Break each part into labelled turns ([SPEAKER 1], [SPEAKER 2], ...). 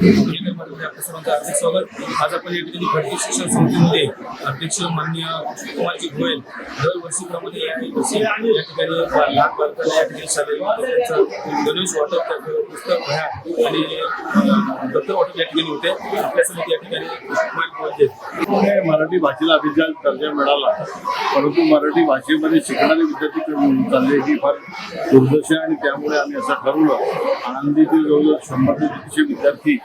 [SPEAKER 1] आपल्या सर्वांचं हार्दिक स्वागत आज आपण या ठिकाणी खडकी शिक्षण समितीमध्ये अध्यक्ष माननीय कुमारजी गोयल दरवर्षीप्रमाणे या वर्षी या ठिकाणी बा- लहान बालकांना या ठिकाणी शालेय विद्यार्थ्यांचं गणेश वाटप त्याचं पुस्तक वह्या आणि अं, वाटप या ठिकाणी होते आपल्यासमोर या ठिकाणी कुमार गोयल
[SPEAKER 2] मराठी भाषेला अभिजात दर्जा मिळाला. परंतु मराठी भाषेमध्ये शिकणारे विद्यार्थी कमी चालले ही फार दुर्दशा आणि त्यामुळे आम्ही असं ठरवलं आनंदीतील जवळजवळ शंभर ते दीडशे विद्यार्थी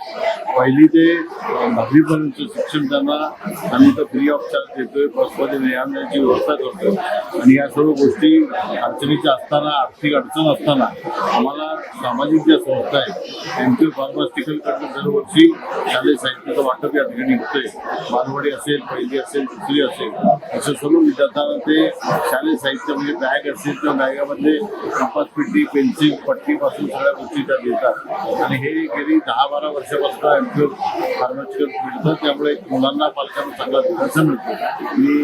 [SPEAKER 2] पहिली ते दहावीपर्यंत शिक्षण त्यांना आम्ही तर फ्री ऑफ चार्ज देतोय बसमध्ये ने व्यवस्था करतो आणि या सर्व गोष्टी अडचणीच्या असताना आर्थिक अडचण असताना आम्हाला सामाजिक ज्या संस्था आहेत एमपी फार्मास्टिकलकडनं दरवर्षी शालेय साहित्याचं वाटप या ठिकाणी होतंय. बालवाडी असेल पहिली असेल दुसरी असेल असं सर्व विद्यार्थ्यांना ते शालेय साहित्य म्हणजे बॅग असेल त्या बॅगामध्ये कंपास पेटी पेन्सिल पट्टीपासून सगळ्या गोष्टी त्या देतात. आणि हे गेली दहा बारा वर्षापासून एमपीओ फार्मास्युटिकल मिळतं. त्यामुळे मुलांना पालकांना चांगला दिलासा मिळतो. मी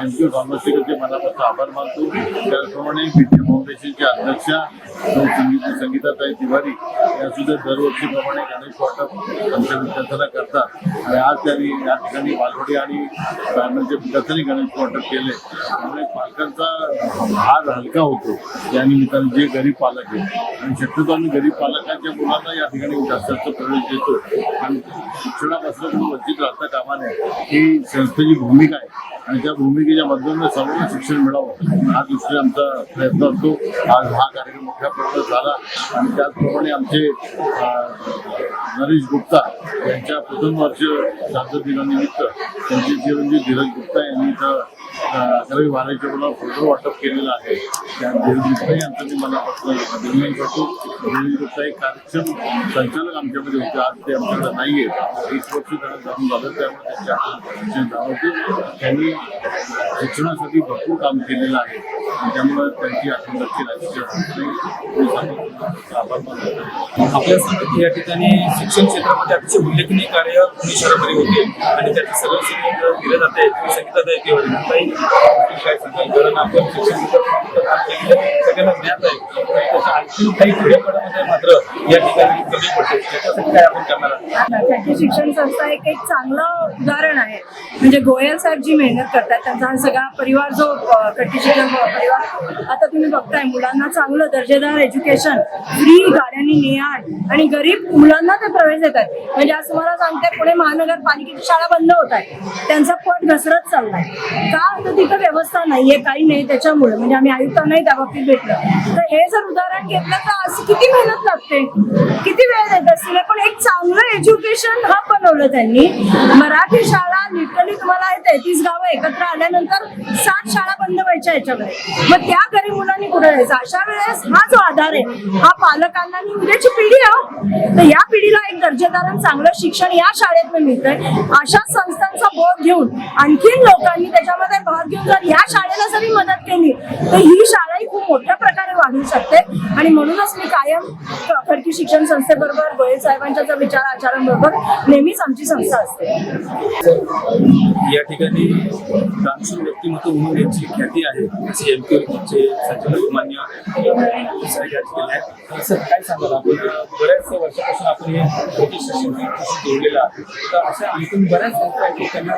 [SPEAKER 2] एमपीओ फार्मास्युटिकलचे मनापासून आभार मानतो. त्याचप्रमाणे विद्या फाउंडेशनच्या अध्यक्षा संगीताताई तिवारी या सुद्धा दरवर्षीप्रमाणे गणेश वाटप आमच्या विद्यार्थ्यांना करतात. आणि आज त्यांनी या ठिकाणी बालवडी आणि प्रायमरीच्या विद्यार्थ्यांनी गणेश वाटप केले. त्यामुळे पालकांचा भार हलका होतो. या निमित्ताने जे गरीब पालक आहेत आणि शक्यतो आम्ही गरीब पालकांच्या मुलांना या ठिकाणी जास्त प्रवेश देतो. आणि शिक्षणापासून वंचित राहता कामा नये. ही संस्थेची भूमिका आहे. आणि त्या भूमिकेच्या माध्यमातून सर्वांना शिक्षण मिळावं. हा दृष्टीने आमचा प्रयत्न असतो आज हा कार्यक्रम मोठ्या प्रमाणात झाला. आणि त्याचप्रमाणे आमचे नरेश गुप्ता यांच्या प्रथम वर्ष श्राद्ध दिनानिमित्त त्यांचे चिरंजीव म्हणजे धीरज गुप्ता यांनी इथं अकरावी बारावीच्या मुलांना फोटो वाटप केलेलं आहे. त्या धीरज गुप्ता यांचं मी मला अभिनंदन करतो धीरज एक कार्यक्षम संचालक आमच्यामध्ये होते. आज ते आमच्याकडे नाही आहेत. एक वर्ष त्यांना जाऊन झालं. त्यामुळे त्यांच्या जाणवते त्यांनी शिक्षणासाठी भरपूर काम केलेलं आहे. त्यामुळे त्यांची आठवण
[SPEAKER 1] या ठिकाणी शिक्षण क्षेत्रामध्ये अतिशय उल्लेखनीय कार्य पुणे शहरामध्ये होते आणि त्याचं सगळं श्रेय दिलं जाते तुम्ही काय सांगाल? कारण आपण शिक्षण सगळ्यांना ज्ञात आहे. आणखी काही मात्र या ठिकाणी कमी पडते. त्याच्यासाठी काय आपण करणार आहात?
[SPEAKER 3] खडकी शिक्षण संस्था एक एक चांगलं उदाहरण आहे. म्हणजे गोयल साहेब जी मेहनत करतात त्यांचा हा सगळा परिवार जो अ, आता तुम्ही बघताय मुलांना चांगलं दर्जेदार एज्युकेशन फ्री गाड्यांनी नेआण आणि. गरीब मुलांना ते प्रवेश देतात. म्हणजे आज तुम्हाला सांगते पुणे महानगरपालिकेची शाळा बंद होत आहे. त्यांचा पट घसरत चाललाय. का? तर तिथं व्यवस्था नाहीये काही नाही त्याच्यामुळे. म्हणजे आम्ही आयुक्तांनाही त्या बाबतीत भेटलं. तर हे जर उदाहरण घेतलं तर असं किती मेहनत लागते? किती वेळ देत असतील? पण एक चांगलं एज्युकेशन हा बनवलं त्यांनी. मराठी शाळा लिटरली तुम्हाला तेहतीस गावं एकत्र आल्यानंतर सात शाळा बंद व्हायच्या याच्यामध्ये. मग त्या गरीब मुलांनी कुठे जायचं? अशा वेळेस हा जो आधार आहे हा पालकांना उद्याची पिढी आहे तर या पिढीला एक दर्जेदार आणि चांगलं शिक्षण या शाळेत मिळतंय. अशा संस्थांचा सपोर्ट घेऊन आणखीन लोकांनी त्याच्यामध्ये भाग घेऊन जर या शाळेला जरी मदत केली तर ही शाळा ही खूप मोठ्या प्रकारे वाढू शकते. आणि म्हणूनच मी कायम खडकी शिक्षण संस्थेबरोबर गोयल साहेबांच्या ज्या विचार आचारांबरोबर नेहमीच आमची संस्था असते.
[SPEAKER 1] या ठिकाणी दानशूर व्यक्तिमत्व म्हणून यांची ख्याती आहे. असे एम चे संचालक मान्य सर काय सांगाल? आपण बऱ्याच वर्षापासून आपण हे जोडलेलं आहे. तर अशा आणखी बऱ्याच संस्था आहेत त्यांना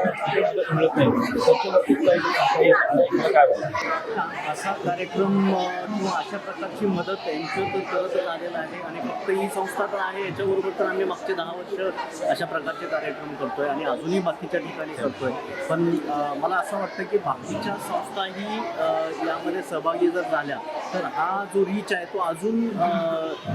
[SPEAKER 4] असा कार्यक्रम किंवा अशा प्रकारची मदत त्यांचं तर करतच आलेलं आहे. आणि फक्त ही संस्था तर आहे याच्याबरोबर तर आम्ही मागचे दहा वर्ष अशा प्रकारचे कार्यक्रम करतोय आणि अजूनही बाकीच्या ठिकाणी करतोय. पण मला असं वाटतं की बाकीच्या संस्थाही ही यामध्ये सहभागी जर झाल्या तर हा जो रीच आहे तो अजून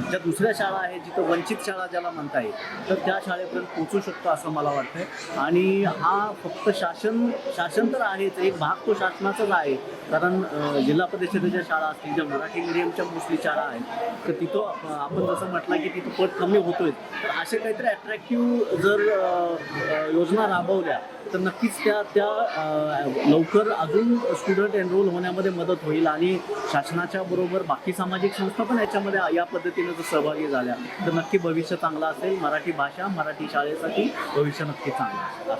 [SPEAKER 4] ज्या दुसऱ्या शाळा आहेत जिथं वंचित शाळा ज्याला म्हणता येईल तर त्या शाळेपर्यंत पोहोचू शकतो असं मला वाटतंय. आणि हा हा फक्त शासन शासन तर आहेच एक भाग तो शासनाचाच आहे. कारण जिल्हा परिषदेच्या शाळा असतील ज्या मराठी मिडियमच्या मोस्टली शाळा आहेत तर तिथं आपण जसं म्हटलं की तिथं पट कमी होतोय. तर असे काहीतरी अट्रॅक्टिव्ह जर योजना राबवल्या तर नक्कीच त्या त्या लवकर अजून स्टुडंट एनरोल होण्यामध्ये मदत होईल आणि शासनाच्या बरोबर बाकी सामाजिक संस्था पण याच्यामध्ये या पद्धतीने जर सहभागी झाल्या तर नक्की भविष्य चांगलं असेल. मराठी भाषा मराठी शाळेसाठी भविष्य नक्की चांगलं असेल.